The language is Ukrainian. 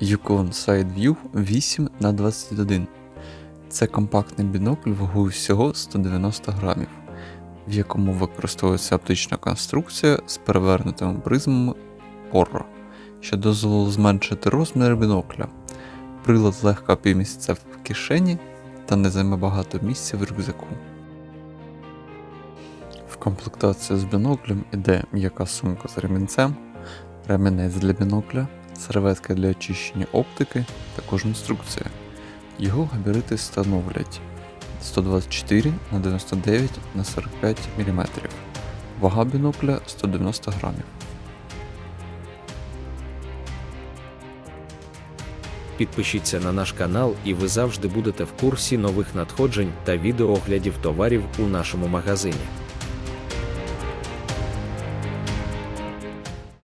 Yukon SideView 8 на 21 Це компактний бінокль вагою всього 190 грамів, в якому використовується оптична конструкція з перевернутими призмами Porro, що дозволило зменшити розміри бінокля. Прилад легко поміститься в кишені та не займе багато місця в рюкзаку. В комплектацію з біноклем іде м'яка сумка з ремінцем, ремінець для бінокля, серветка для очищення оптики, також інструкція. Його габарити становлять 124 на 99 на 45 мм. Вага бінокля 190 грамів. Підпишіться на наш канал, і ви завжди будете в курсі нових надходжень та відеооглядів товарів у нашому магазині.